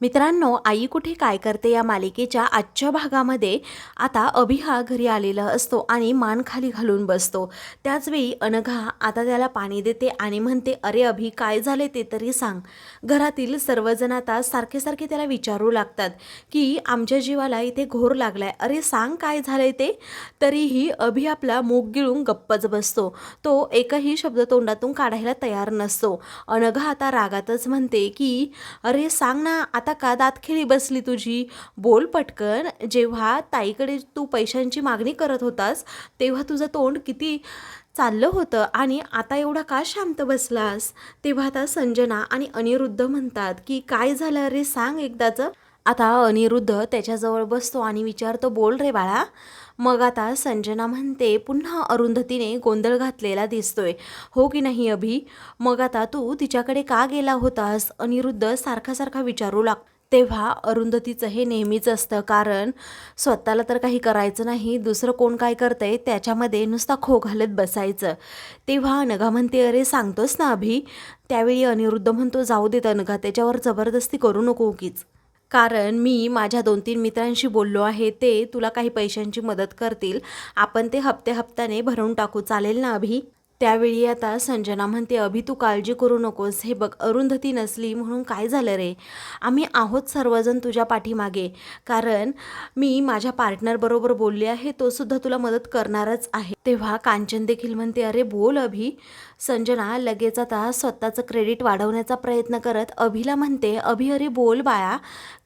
मित्रांनो आई कुठे काय करते या मालिकेच्या आजच्या भागामध्ये? आता अभि हा घरी आलेला असतो आणि मान खाली घालून बसतो. त्याचवेळी अनघा आता त्याला पाणी देते आणि म्हणते अरे अभि काय झाले ते तरी सांग. घरातील सर्वजण आता सारखे सारखे त्याला विचारू लागतात की आमच्या जीवाला इथे घोर लागलाय. अरे सांग काय झालंय ते? तरीही अभि आपला मूग गिळून गप्पच बसतो. तो एकही शब्द तोंडातून काढायला तयार नसतो. अनघा आता रागातच म्हणते की अरे सांग ना आता का दातखिळी बसली तुझी? बोल पटकन. जेव्हा ताईकडे तू पैशांची मागणी करत होतास तेव्हा तुझं तोंड किती चाललं होतं आणि आता एवढा का शांत बसलास? तेव्हा आता संजना आणि अनिरुद्ध म्हणतात की काय झालं? अरे सांग एकदाचं. आता अनिरुद्ध त्याच्याजवळ बसतो आणि विचारतो बोल रे बाळा. मग आता संजना म्हणते पुन्हा अरुंधतीने गोंधळ घातलेला दिसतोय. हो की नाही अभि? मग आता तू तिच्याकडे का गेला होतास? अनिरुद्ध सारखा सारखा विचारू लाग तेव्हा अरुंधतीचं हे नेहमीच असतं कारण स्वतःला तर काही करायचं नाही दुसरं कोण काय करतंय त्याच्यामध्ये नुसता खो घालत बसायचं. तेव्हा अनघा म्हणते अरे सांगतोस ना अभि? त्यावेळी अनिरुद्ध म्हणतो जाऊ देत अनघा त्याच्यावर जबरदस्ती करू नको उगीच. कारण मी माझ्या दोन तीन मित्रांशी बोललो आहे ते तुला काही पैशांची मदत करतील. आपण ते हप्ते हप्त्याने भरून टाकू. चालेल ना अभि? त्यावेळी आता संजना म्हणते अभि तू काळजी करू नकोस. हे बघ अरुंधती नसली म्हणून काय झालं रे? आम्ही आहोत सर्वजण तुझ्या पाठीमागे. कारण मी माझ्या पार्टनरबरोबर बोलले आहे तोसुद्धा तुला मदत करणारच आहे. तेव्हा कांचन देखील म्हणते अरे बोल अभि. संजना लगेच आता स्वतःचं क्रेडिट वाढवण्याचा प्रयत्न करत अभिला म्हणते अभि अरे बोल बाळा.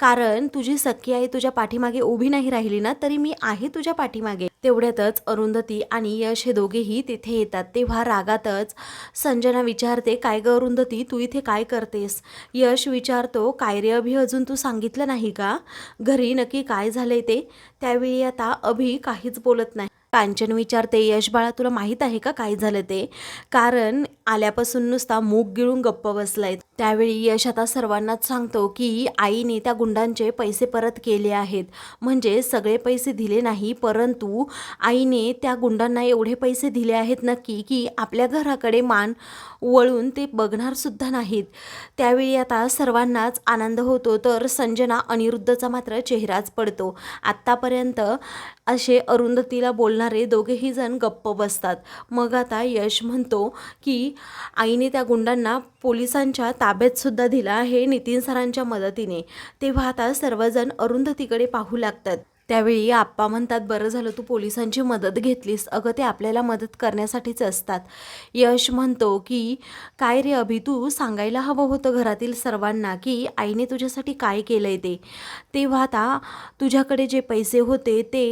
कारण तुझी सख्खी आई तुझ्या पाठीमागे उभी नाही राहिली ना तरी मी आहे तुझ्या पाठीमागे. तेवढ्यातच अरुंधती आणि यश हे दोघेही तिथे येतात. तेव्हा रागातच संजना विचारते काय ग अरुंधती? तू इथे काय करतेस? यश विचारतो काय रे अभि अजून तू सांगितलं नाही का? घरी नक्की काय झालंय ते? त्यावेळी आता अभि काहीच बोलत नाही. कांचन विचारते यश बाळा तुला माहीत आहे का काय झालं ते? कारण आल्यापासून नुसता मूग गिळून गप्प बसलाय. त्यावेळी यश आता सर्वांनाच सांगतो की आईने त्या गुंडांचे पैसे परत केले आहेत. म्हणजे सगळे पैसे दिले नाही परंतु आईने त्या गुंडांना एवढे पैसे दिले आहेत नक्की की आपल्या घराकडे मान वळून ते बघणारसुद्धा नाहीत. त्यावेळी आता सर्वांनाच आनंद होतो तर संजना अनिरुद्धचा मात्र चेहराच पडतो. आत्तापर्यंत असे अरुंधतीला बोलणारे दोघेही जण गप्प बसतात. मग आता यश म्हणतो की आईने त्या गुंडांना पोलिसांच्या ता ताब्यातसुद्धा दिला आहे नितीन सरांच्या मदतीने. तेव्हा आता सर्वजण अरुंधतीकडे पाहू लागतात. त्यावेळी आप्पा म्हणतात बरं झालं तू पोलिसांची मदत घेतलीस. अगं ते आपल्याला मदत करण्यासाठीच असतात. यश म्हणतो की काय रे अभि तू सांगायला हवं होतं घरातील सर्वांना की आईने तुझ्यासाठी काय केलं आहे ते? तेव्हा आता तुझ्याकडे जे पैसे होते ते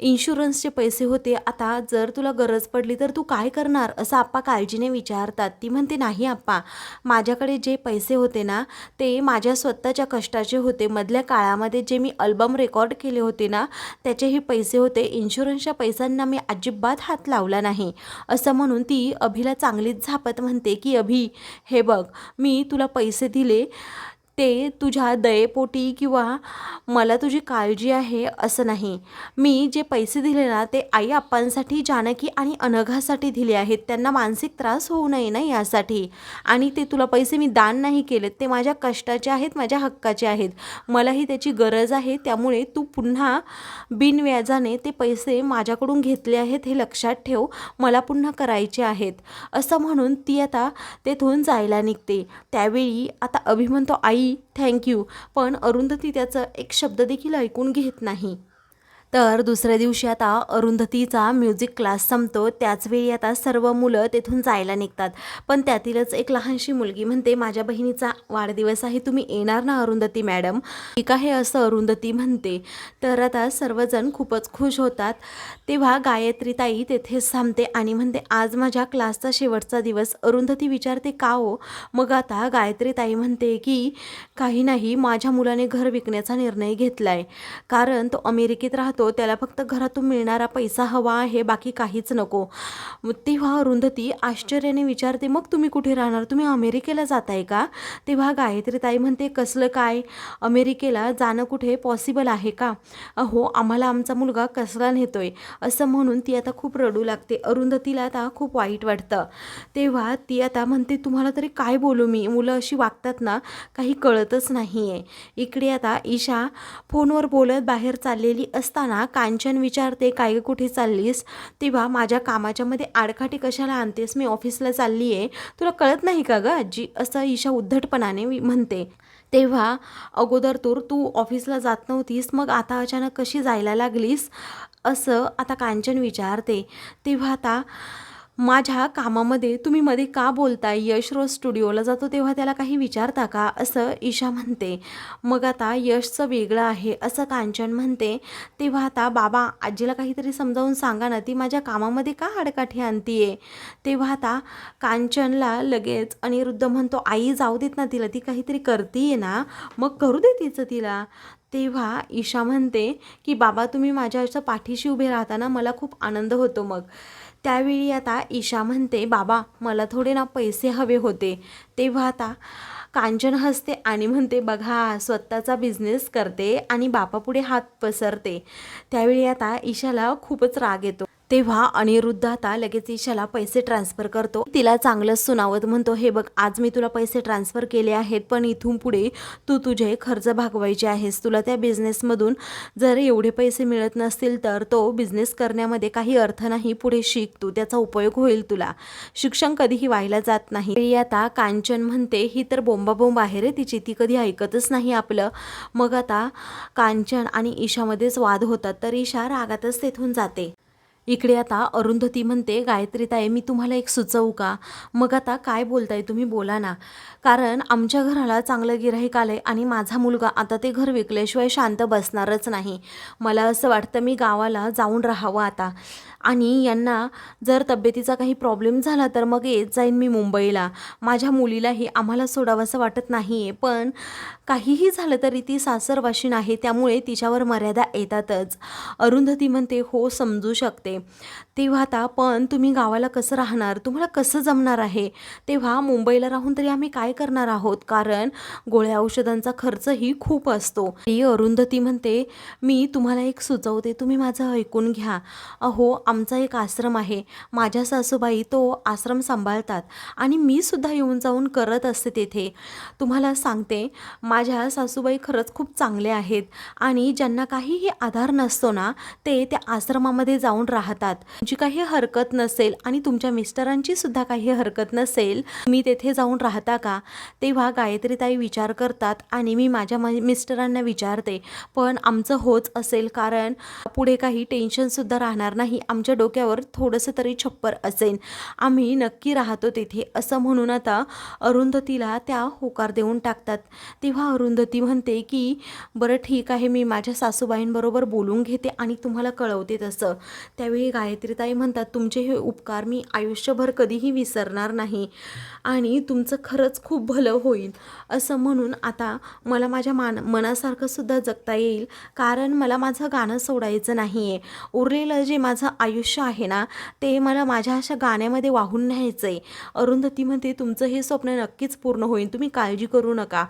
इन्शुरन्सचे पैसे होते. आता जर तुला गरज पडली तर तू काय करणार? असं आप्पा काळजीने विचारतात. ती म्हणते नाही आप्पा. माझ्याकडे जे पैसे होते ना ते माझ्या स्वतःच्या कष्टाचे होते. मधल्या काळामध्ये जे मी अल्बम रेकॉर्ड केले होते ना त्याचेही पैसे होते. इन्शुरन्सच्या पैशांना मी अजिबात हात लावला नाही. असं म्हणून ती अभिला चांगलीच झापत म्हणते की अभि हे बघ मी तुला पैसे दिले. ते तुझ्या दयेपोटी किंवा मला तुझी काळजी आहे असं नाही. मी जे पैसे दिले ना ते आई आप्पांसाठी जानकी आणि अनघासाठी दिले आहेत. त्यांना मानसिक त्रास होऊ नये ना यासाठी. आणि ते तुला पैसे मी दान नाही केलेत. ते माझ्या कष्टाचे आहेत माझ्या हक्काचे आहेत. मलाही त्याची गरज आहे. त्यामुळे तू पुन्हा बिनव्याजाने ते पैसे माझ्याकडून घेतले आहेत हे लक्षात ठेव. मला पुन्हा करायचे आहेत. असं म्हणून ती आता तेथून जायला निघते. त्यावेळी आता अभिमंतो आई आई थँक्यू पण अरुंधती त्याचं एक शब्द देखील ऐकून घेत नाही. तर दुसऱ्या दिवशी आता अरुंधतीचा म्युझिक क्लास संपतो. त्याचवेळी आता सर्व मुलं तेथून जायला निघतात. पण त्यातीलच एक लहानशी मुलगी म्हणते माझ्या बहिणीचा वाढदिवस आहे तुम्ही येणार ना अरुंधती मॅडम? ठीक आहे असं अरुंधती म्हणते. तर आता सर्वजण खूपच खुश होतात. तेव्हा गायत्री ताई तेथेच थांबते आणि म्हणते आज माझ्या क्लासचा शेवटचा दिवस. अरुंधती विचारते का हो? मग आता गायत्री ताई म्हणते की काही नाही माझ्या मुलाने घर विकण्याचा निर्णय घेतला आहे कारण तो अमेरिकेत राहतो करतो त्याला फक्त घरातून मिळणारा पैसा हवा आहे बाकी काहीच नको. तेव्हा अरुंधती आश्चर्याने विचारते मग तुम्ही कुठे राहणार? तुम्ही अमेरिकेला जाताय का? तेव्हा गायत्री ताई म्हणते कसलं काय? अमेरिकेला जाणं कुठे पॉसिबल आहे का? अहो आम्हाला आमचा मुलगा कसला नेतोय? असं म्हणून ती आता खूप रडू लागते. अरुंधतीला आता खूप वाईट वाटतं. तेव्हा ती आता म्हणते तुम्हाला तरी काय बोलू मी? मुलं अशी वागतात ना काही कळतच नाही आहे इकडे आता ईशा फोनवर बोलत बाहेर चाललेली असताना कांचन विचारते काय गं कुठे चाललीस? तेव्हा माझ्या कामाच्यामध्ये आडखाटी कशाला आणतेस? मी ऑफिसला चालली आहे तुला कळत नाही का गं आजी? असं ईशा उद्धटपणाने म्हणते. तेव्हा अगोदर तूर तू ऑफिसला जात नव्हतीस. मग आता अचानक कशी जायला लागलीस? असं आता कांचन विचारते. तेव्हा आता माझ्या कामामध्ये तुम्ही मध्ये का बोलताय? यश रोज स्टुडिओला जातो तेव्हा त्याला काही विचारता का? असं ईशा म्हणते. मग आता यशचं वेगळं आहे असं कांचन म्हणते. तेव्हा आता बाबा आजीला काहीतरी समजावून सांगा ना ती माझ्या कामामध्ये का हाडकाठी आणतीये? तेव्हा आता कांचनला लगेच अनिरुद्ध म्हणतो आई जाऊ देत ना तिला ती काहीतरी करतीये ना मग करू दे तिचं तिला. तेव्हा ईशा म्हणते की बाबा तुम्ही माझ्या पाठीशी उभे राहताना मला खूप आनंद होतो मग. त्यावेळी आता ईशा म्हणते बाबा मला थोडे ना पैसे हवे होते. तेव्हा आता कांचन हसते आणि म्हणते बघा स्वतःचा बिझनेस करते आणि बापापुढे हात पसरते. त्यावेळी आता ईशाला खूपच राग येतो. तेव्हा अनिरुद्ध आता लगेच ईशाला पैसे ट्रान्सफर करतो. तिला चांगलं सुनावत म्हणतो हे बघ आज मी तुला पैसे ट्रान्सफर केले आहेत पण इथून पुढे तू तुझे खर्च भागवायचे आहेस. तुला त्या बिझनेसमधून जर एवढे पैसे मिळत नसतील तर तो बिझनेस करण्यामध्ये काही अर्थ नाही पुढे शिक तू त्याचा उपयोग होईल तुला. शिक्षण कधीही व्हायला जात नाही. आता कांचन म्हणते ही तर बोंबाबोंब आहे रे तिची ती कधी ऐकतच नाही आपलं. मग आता कांचन आणि ईशामध्येच वाद होतात तर ईशा रागातच तेथून जाते. इकडे आता अरुंधती म्हणते गायत्री ताई मी तुम्हाला एक सुचवू का? मग आता काय बोलताय तुम्ही बोला ना. कारण आमच्या घराला चांगलं गिराईक आहे आणि माझा मुलगा आता ते घर विकल्याशिवाय शांत बसणारच नाही. मला असं वाटतं मी गावाला जाऊन राहावं आता. आणि यांना जर तब्येतीचा काही प्रॉब्लेम झाला तर मग येत जाईन मी मुंबईला. माझ्या मुलीलाही आम्हाला सोडावंसं वाटत नाही आहे पण काहीही झालं तरी ती सासरवाशीन आहे त्यामुळे तिच्यावर मर्यादा येतातच. अरुंधती म्हणते हो समजू शकते. तेव्हा आता पण तुम्ही गावाला कसं राहणार? तुम्हाला कसं जमणार आहे? तेव्हा मुंबईला राहून तरी आम्ही काय करणार आहोत? कारण गोळ्या औषधांचा खर्चही खूप असतो. ती अरुंधती म्हणते मी तुम्हाला एक सुचवते तुम्ही माझं ऐकून घ्या. अहो आम आमचा एक आश्रम आहे. माझ्या सासूबाई तो आश्रम सांभाळतात आणि मी सुद्धा येऊन जाऊन करत असते तेथे. तुम्हाला सांगते माझ्या सासूबाई खरंच खूप चांगले आहेत आणि ज्यांना काहीही आधार नसतो ना ते त्या आश्रमामध्ये जाऊन राहतात. जी काही हरकत नसेल आणि तुमच्या मिस्टरांची सुद्धा काही हरकत नसेल मी तेथे जाऊन राहता का? तेव्हा गायत्रीताई विचार करतात आणि मी माझ्या म- मिस्टरांना विचारते पण आमचं होच असेल कारण पुढे काही टेन्शनसुद्धा राहणार नाही. आमच्या डोक्यावर थोडंसं तरी छप्पर असेल आम्ही नक्की राहतो तिथे. असं म्हणून आता अरुंधतीला त्या होकार देऊन टाकतात. तेव्हा अरुंधती म्हणते की बरं ठीक आहे मी माझ्या सासूबाईंबरोबर बोलून घेते आणि तुम्हाला कळवते तसं. त्यावेळी गायत्रीताई म्हणतात तुमचे हे उपकार मी आयुष्यभर कधीही विसरणार नाही आणि तुमचं खरंच खूप भलं होईल. असं म्हणून आता मला माझ्या मान मनासारखं सुद्धा जगता येईल. कारण मला माझं गाणं सोडायचं नाही आहे उरलेलं जे माझं आयुष्य आहे ना ते मला माझ्या अशा गाण्यामध्ये वाहून न्यायचं आहे अरुंधती म्हणते तुमचं हे स्वप्न नक्कीच पूर्ण होईल. तुम्ही काळजी करू नका.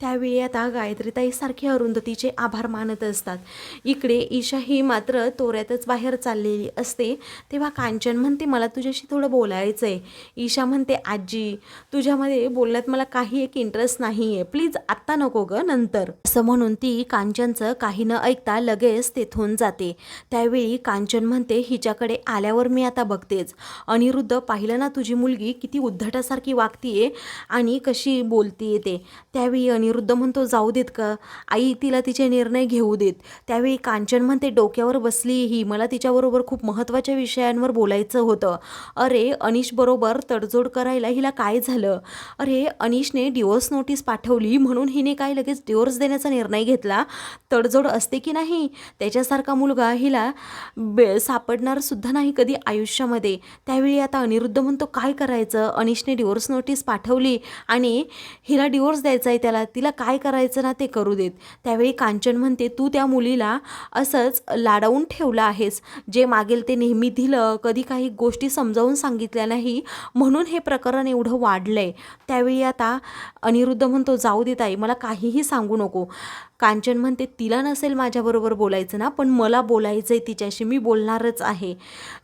त्यावेळी आता गायत्रीताईसारखी अरुंधतीचे आभार मानत असतात. इकडे ईशा ही मात्र तोऱ्यातच बाहेर चाललेली असते. तेव्हा कांचन म्हणते मला तुझ्याशी थोडं बोलायचं आहे ईशा म्हणते आजी तुझ्यामध्ये बोलण्यात मला काही एक इंटरेस्ट नाही आहे प्लीज आत्ता नको ग नंतर. असं म्हणून ती कांचनचं काही न ऐकता लगेच तेथून जाते. त्यावेळी कांचन म्हणते हिच्याकडे आल्यावर मी आता बघतेच. अनिरुद्ध पाहिलं ना तुझी मुलगी किती उद्धटासारखी वागतीये आणि कशी बोलतीये ते. त्यावेळी अनिरुद्ध म्हणतो जाऊ देत का? आई तिला तिचे निर्णय घेऊ देत. त्यावेळी कांचन म्हणते डोक्यावर बसली ही. मला तिच्याबरोबर खूप महत्त्वाच्या विषयांवर बोलायचं होतं. अरे अनिशबरोबर तडजोड करायला हिला काय झालं? अरे अनिशने डिवोर्स नोटीस पाठवली म्हणून हिने काय लगेच डिवोर्स देण्याचा निर्णय घेतला? तडजोड असते की नाही? त्याच्यासारखा मुलगा हिला बे सापडणार सुद्धा नाही कधी आयुष्यामध्ये. त्यावेळी आता अनिरुद्ध म्हणतो काय करायचं? अनिशने डिवोर्स नोटीस पाठवली आणि हिला डिवोर्स द्यायचा आहे त्याला. तिला काय करायचं ना ते करू देत. त्यावेळी कांचन म्हणते तू त्या मुलीला असंच लाडवून ठेवलं आहेस. जे मागेल ते नेहमी दिलं. कधी काही गोष्टी समजावून सांगितल्या नाही. म्हणून हे प्रकरण एवढं वाढलं आहे त्यावेळी आता अनिरुद्ध म्हणतो जाऊ दे ताई मला काहीही सांगू नको. कांचन म्हणते तिला नसेल माझ्याबरोबर बोलायचं ना पण मला बोलायचं आहे तिच्याशी मी बोलणारच आहे.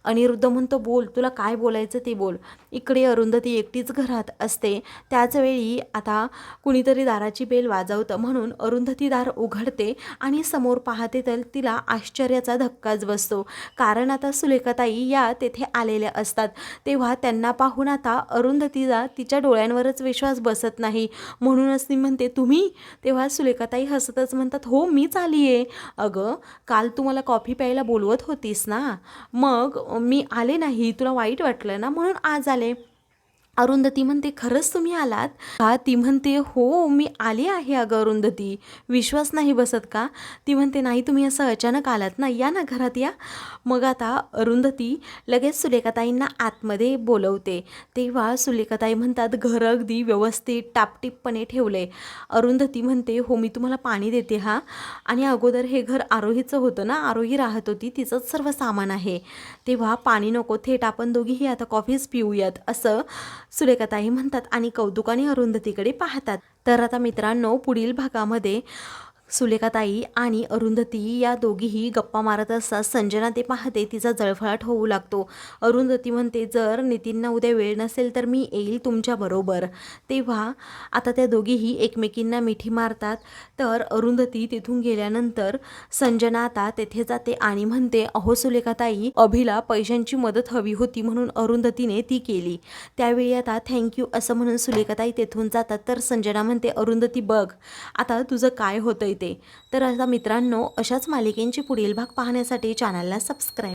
अनिरुद्ध म्हणतो बोल तुला काय बोलायचं ते बोल. इकडे अरुंधती एकटीच घरात असते. त्याचवेळी आता कुणीतरी दाराची बेल वाजवतं म्हणून अरुंधती दार उघडते आणि समोर पाहते तर तिला आश्चर्याचा धक्काच बसतो. कारण आता सुलेखाताई या तेथे आलेल्या असतात. तेव्हा त्यांना पाहून आता अरुंधतीला तिच्या डोळ्यांवरच विश्वास बसत नाही. म्हणूनच ती म्हणते तुम्ही? तेव्हा सुलेखाताई हसतच म्हणतात हो मीच आली आहे अगं काल तू मला कॉफी प्यायला बोलवत होतीस ना मग मी आले नाही तुला वाईट वाटलं ना म्हणून आज आले. अरुंधती म्हणते खरंच तुम्ही आलात? का ती म्हणते हो मी आली आहे अगं अरुंधती. विश्वास नाही बसत का? ती म्हणते नाही तुम्ही असं अचानक आलात ना या ना घरात या. मग आता अरुंधती लगेच सुलेखाताईंना आतमध्ये बोलवते. तेव्हा सुलेखाताई म्हणतात घर अगदी व्यवस्थित टापटीपपणे आहे अरुंधती म्हणते हो मी तुम्हाला पाणी देते हा. आणि अगोदर हे घर आरोहीचं होतं ना आरोही राहत होती तिचंच सर्व सामान आहे. तेव्हा पाणी नको थेट आपण दोघीही आता कॉफीच पिऊयात असं सुरेखाताई म्हणतात आणि कौतुकाने अरुंधतीकडे पाहतात. तर आता मित्रांनो पुढील भागामध्ये सुलेखाताई आणि अरुंधती या दोघीही गप्पा मारत असतात. संजना ते पाहते तिचा जळफळाट होऊ लागतो. अरुंधती म्हणते जर नितीनना उद्या वेळ नसेल तर मी येईल तुमच्याबरोबर तेव्हा आता त्या दोघीही एकमेकींना मिठी मारतात. तर अरुंधती तिथून गेल्यानंतर संजना आता तेथे जाते आणि म्हणते अहो सुलेखाताई अभिला पैशांची मदत हवी होती म्हणून अरुंधतीने ती केली. त्यावेळी आता थँक्यू असं म्हणून सुलेखाताई तेथून जातात. तर संजना म्हणते अरुंधती बघ आता तुझं काय होतं इथे मिळते तर आता मित्रांनो अशाच मालिकेंची पुढील भाग पाहण्यासाठी चॅनलला सबस्क्राईब